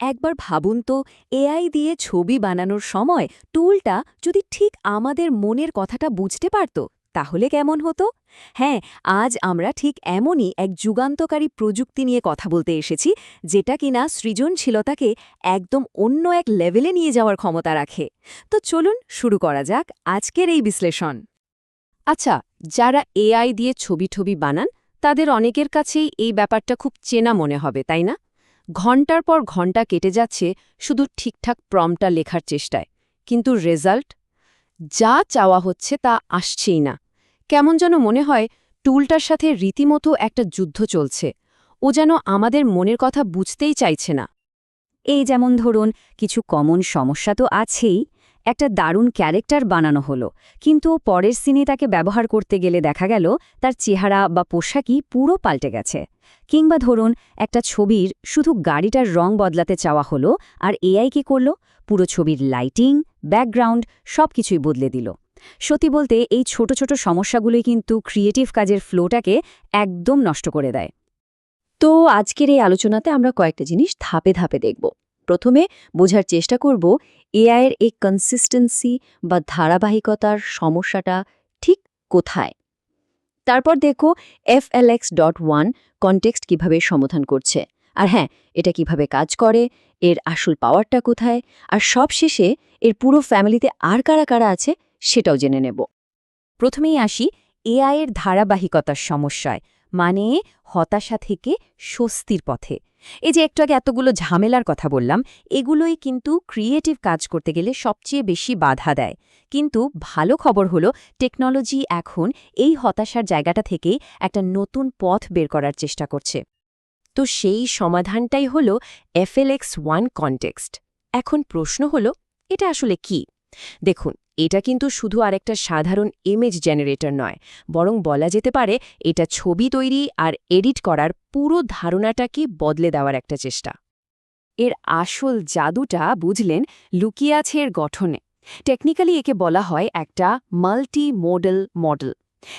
একবার ভাবুন তো, এআই দিয়ে ছবি বানানোর সময় টুলটা যদি ঠিক আমাদের মনের কথাটা বুঝতে পারত, তাহলে কেমন হতো? হ্যাঁ আজ আমরা ঠিক এমনই এক যুগান্তকারী প্রযুক্তি নিয়ে কথা বলতে এসেছি, যেটা কিনা সৃজনশীলতাকে একদম অন্য এক লেভেলে নিয়ে যাওয়ার ক্ষমতা রাখে। তো চলুন শুরু করা যাক আজকের এই বিশ্লেষণ। আচ্ছা যারা এআই দিয়ে ছবি ছবি বানান, তাদের অনেকের কাছেই এই ব্যাপারটা খুব চেনা মনে হবে, তাই না? ঘণ্টার পর ঘণ্টা কেটে যাচ্ছে শুধু ঠিকঠাক প্রমটা লেখার চেষ্টায়। কিন্তু রেজাল্ট? যা চাওয়া হচ্ছে তা আসছেই না। কেমন যেন মনে হয় টুলটার সাথে রীতিমতো একটা যুদ্ধ চলছে। ও যেন আমাদের মনের কথা বুঝতেই চাইছে না। এই যেমন ধরুন, কিছু কমন সমস্যা তো আছেই। একটা দারুণ ক্যারেক্টার বানানো হলো। কিন্তু পরের সিনে তাকে ব্যবহার করতে গেলে দেখা গেল তার চেহারা বা পোশাকই পুরো পাল্টে গেছে। কিংবা ধরুন, একটা ছবির শুধু গাড়িটার রং বদলাতে চাওয়া হলো আর এআই কি করল? পুরো ছবির লাইটিং, ব্যাকগ্রাউন্ড সব কিছুই বদলে দিল। সত্যি বলতে এই ছোট ছোট সমস্যাগুলোই কিন্তু ক্রিয়েটিভ কাজের ফ্লোটাকে একদম নষ্ট করে দেয়। তো আজকের এই আলোচনাতে আমরা কয়েকটা জিনিস ধাপে ধাপে দেখব। প্রথমে বোঝার চেষ্টা করব এআইয়ের এই কনসিস্টেন্সি বা ধারাবাহিকতার সমস্যাটা ঠিক কোথায়। তারপর দেখো এফএলএক্স ডট ওয়ান কনটেক্সট কীভাবে সমাধান করছে। আর হ্যাঁ এটা কীভাবে কাজ করে, এর আসল পাওয়ারটা কোথায়, আর সব শেষে এর পুরো ফ্যামিলিতে আর কারা কারা আছে সেটাও জেনে নেব। প্রথমেই আসি এআইয়ের ধারাবাহিকতার সমস্যায় মানে হতাশা থেকে স্বস্তির পথে। এই যে একটু আগে এতগুলো ঝামেলার কথা বললাম, এগুলোই কিন্তু ক্রিয়েটিভ কাজ করতে গেলে সবচেয়ে বেশি বাধা দেয়। কিন্তু ভালো খবর হলো টেকনোলজি এখন এই হতাশার জায়গাটা থেকেই একটা নতুন পথ বের করার চেষ্টা করছে। তো সেই সমাধানটাই হল এফএলএক্স ওয়ান কনটেক্সট এখন প্রশ্ন হল, এটা আসলে কি? দেখুন এটা কিন্তু শুধু আরেকটা সাধারণ ইমেজ জেনারেটর নয়, বরং বলা যেতে পারে এটা ছবি তৈরি আর এডিট করার পুরো ধারণাটাকে বদলে দেওয়ার একটা চেষ্টা। এর আসল জাদুটা, বুঝলেন, লুকিয়ে আছে এর গঠনে। টেকনিক্যালি একে বলা হয় একটা মাল্টি মডেল মডেল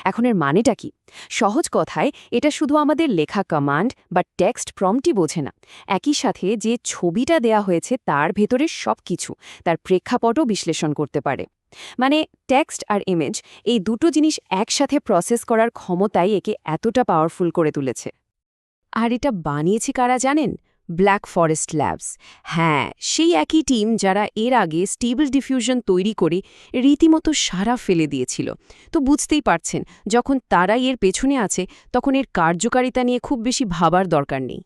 এখন এর মানেটা কি? সহজ কথায়, এটা শুধু আমাদের লেখা কমান্ড বা টেক্সট প্রমটি বোঝে না। একই সাথে যে ছবিটা দেয়া হয়েছে তার ভেতরে সব কিছু তার প্রেক্ষাপটও বিশ্লেষণ করতে পারে। মানে টেক্সট আর ইমেজ, এই দুটো জিনিস একসাথে প্রসেস করার ক্ষমতাই একে এতটা পাওয়ারফুল করে তুলেছে। আর এটা বানিয়েছি কারা জানেন? ব্ল্যাক ফরেস্ট ল্যাবস হ্যাঁ সেই একই টিম যারা এর আগে স্টেবল ডিফিউশন তৈরি করে রীতিমতো সারা ফেলে দিয়েছিল। তো বুঝতেই পারছেন, যখন তারাই এর পেছনে আছে, তখন এর কার্যকারিতা নিয়ে খুব বেশি ভাবার দরকার নেই।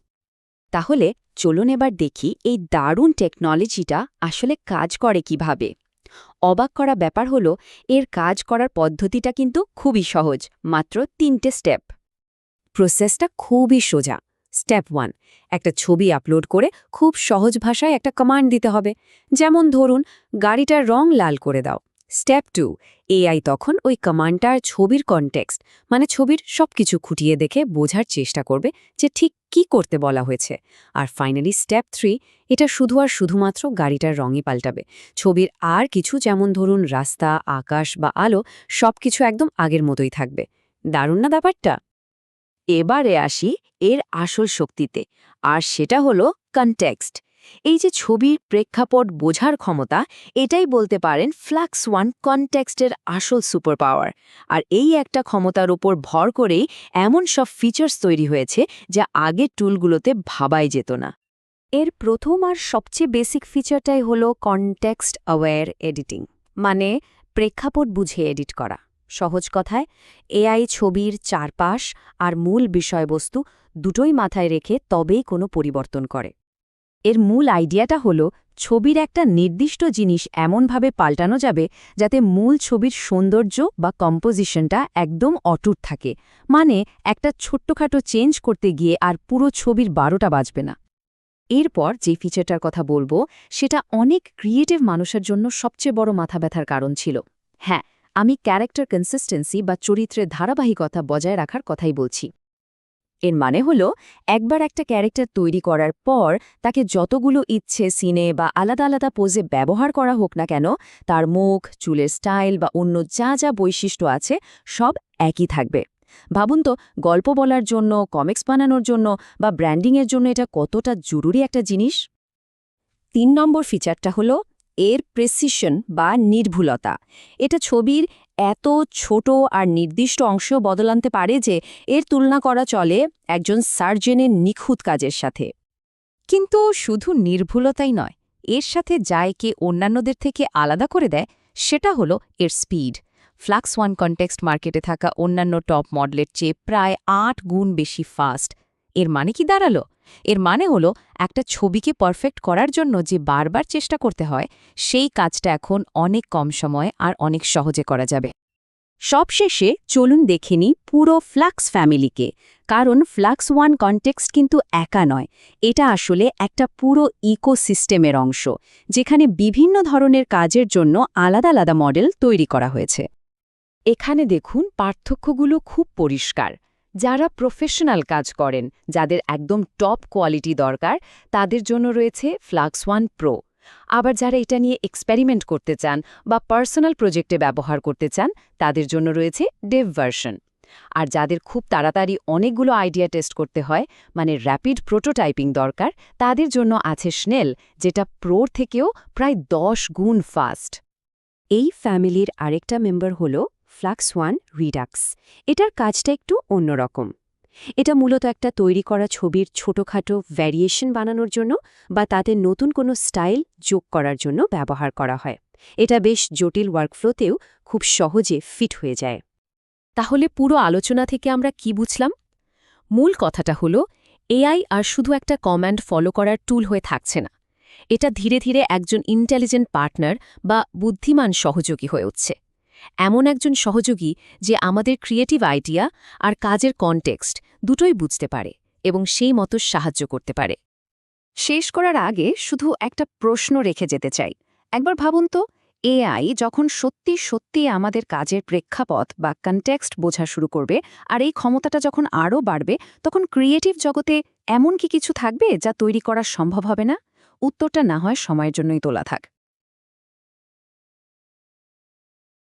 তাহলে চলুন এবার দেখি এই দারুণ টেকনোলজিটা আসলে কাজ করে কীভাবে। অবাক করা ব্যাপার হলো, এর কাজ করার পদ্ধতিটা কিন্তু খুবই সহজ, মাত্র তিনটে স্টেপ। প্রসেসটা খুবই সোজা স্টেপ ওয়ান একটা ছবি আপলোড করে খুব সহজ ভাষায় একটা কমান্ড দিতে হবে। যেমন ধরুন, গাড়িটার রং লাল করে দাও। স্টেপ টু এআই তখন ওই কমান্ডটার ছবির কনটেক্সট মানে ছবির সবকিছু খুঁটিয়ে দেখে বোঝার চেষ্টা করবে যে ঠিক কি করতে বলা হয়েছে। আর ফাইনালি স্টেপ থ্রি এটা শুধু আর শুধুমাত্র গাড়িটার রঙই পাল্টাবে। ছবির আর কিছু, যেমন ধরুন, রাস্তা, আকাশ বা আলো, সবকিছু একদম আগের মতোই থাকবে। দারুণ না ব্যাপারটা? এবারে আসি এর আসল শক্তিতে, আর সেটা হলো কনটেক্সট এই যে ছবির প্রেক্ষাপট বোঝার ক্ষমতা, এটাই বলতে পারেন ফ্লাক্স ওয়ান কনটেক্সটের আসল সুপার পাওয়ার আর এই একটা ক্ষমতার ওপর ভর করেই এমন সব ফিচার্স তৈরি হয়েছে যা আগের টুলগুলোতে ভাবাই যেত না। এর প্রথম আর সবচেয়ে বেসিক ফিচারটাই হলো কনটেক্সট অ্যাওয়্যার এডিটিং মানে প্রেক্ষাপট বুঝে এডিট করা। সহজ কথায়, এআই ছবির চারপাশ আর মূল বিষয়বস্তু দুটোই মাথায় রেখে তবেই কোনো পরিবর্তন করে। এর মূল আইডিয়াটা হল, ছবির একটা নির্দিষ্ট জিনিস এমনভাবে পাল্টানো যাবে যাতে মূল ছবির সৌন্দর্য বা কম্পোজিশনটা একদম অটুট থাকে। মানে একটা ছোট্টখাটো চেঞ্জ করতে গিয়ে আর পুরো ছবির বারোটা বাজবে না। এরপর যে ফিচারটার কথা বলব, সেটা অনেক ক্রিয়েটিভ মানুষের জন্য সবচেয়ে বড় মাথা ব্যথার কারণ ছিল। হ্যাঁ আমি ক্যারেক্টার কনসিস্টেন্সি বা চরিত্রের ধারাবাহিকতা বজায় রাখার কথাই বলছি। এর মানে হলো, একবার একটা ক্যারেক্টার তৈরি করার পর তাকে যতগুলো ইচ্ছে, সিনে বা আলাদা আলাদা পোজে ব্যবহার করা হোক না কেন, তার মুখ, চুলের স্টাইল বা অন্য যা যা বৈশিষ্ট্য আছে, সব একই থাকবে। ভাবুন তো, গল্প বলার জন্য কমিক্স বানানোর জন্য বা ব্র্যান্ডিংয়ের জন্য এটা কতটা জরুরি একটা জিনিস? তিন নম্বর ফিচারটা হলো এর প্রেসিশন বা নির্ভুলতা। এটা ছবির এত ছোট আর নির্দিষ্ট অংশ বদলাতে পারে যে এর তুলনা করা চলে একজন সার্জেনের নিখুঁত কাজের সাথে। কিন্তু শুধু নির্ভুলতাই নয়, এর সাথে যা একে অন্যান্যদের থেকে আলাদা করে দেয়, সেটা হলো এর স্পিড ফ্লাক্স ওয়ান কনটেক্সট মার্কেটে থাকা অন্যান্য টপ মডেলের চেয়ে প্রায় আট গুণ বেশি ফাস্ট এর মানে কি দাঁড়াল? এর মানে হলো, একটা ছবিকে পারফেক্ট করার জন্য যে বারবার চেষ্টা করতে হয়, সেই কাজটা এখন অনেক কম সময়ে আর অনেক সহজে করা যাবে। সবশেষে চলুন দেখে নিই পুরো ফ্লাক্স ফ্যামিলিকে, কারণ ফ্লাক্স ওয়ান কনটেক্সট কিন্তু একা নয়, এটা আসলে একটা পুরো ইকোসিস্টেমের অংশ, যেখানে বিভিন্ন ধরনের কাজের জন্য আলাদা আলাদা মডেল তৈরি করা হয়েছে। এখানে দেখুন পার্থক্যগুলো খুব পরিষ্কার। যারা প্রফেশনাল কাজ করেন, যাদের একদম টপ কোয়ালিটি দরকার, তাদের জন্য রয়েছে ফ্লাক্স ওয়ান প্রো আবার যারা এটা নিয়ে এক্সপেরিমেন্ট করতে চান বা পার্সোনাল প্রজেক্টে ব্যবহার করতে চান, তাদের জন্য রয়েছে ডেভ ভার্সন আর যাদের খুব তাড়াতাড়ি অনেকগুলো আইডিয়া টেস্ট করতে হয় মানে র্যাপিড প্রোটোটাইপিং দরকার, তাদের জন্য আছে স্নেল যেটা প্রোর থেকেও প্রায় দশ গুণ ফাস্ট এই ফ্যামিলির আরেকটা মেম্বার হল ফ্লাক্স ওয়ান রিডাক্স। এটার কাজটা একটু অন্যরকম। এটা মূলত একটা তৈরি করা ছবির ছোটখাটো ভ্যারিয়েশন বানানোর জন্য বা তাতে নতুন কোনো স্টাইল যোগ করার জন্য ব্যবহার করা হয়। এটা বেশ জটিল ওয়ার্কফ্লোতেও খুব সহজে ফিট হয়ে যায়। তাহলে পুরো আলোচনা থেকে আমরা কি বুঝলাম? মূল কথাটা হলো, এআই আর শুধু একটা কমান্ড ফলো করার টুল হয়ে থাকছে না। এটা ধীরে ধীরে একজন ইন্টেলিজেন্ট পার্টনার বা বুদ্ধিমান সহযোগী হয়ে উঠছে। এমন একজন সহযোগী যে আমাদের ক্রিয়েটিভ আইডিয়া আর কাজের কনটেক্সট দুটোই বুঝতে পারে এবং সেই মতো সাহায্য করতে পারে। শেষ করার আগে শুধু একটা প্রশ্ন রেখে যেতে চাই। একবার ভাবুন তো এআই যখন সত্যি সত্যি আমাদের কাজের প্রেক্ষাপট বা কনটেক্সট বোঝা শুরু করবে আর এই ক্ষমতাটা যখন আরও বাড়বে, তখন ক্রিয়েটিভ জগতে এমন কি কিছু থাকবে যা তৈরি করা সম্ভব হবে না? উত্তরটা না হয় সময়ের জন্যই তোলা থাক।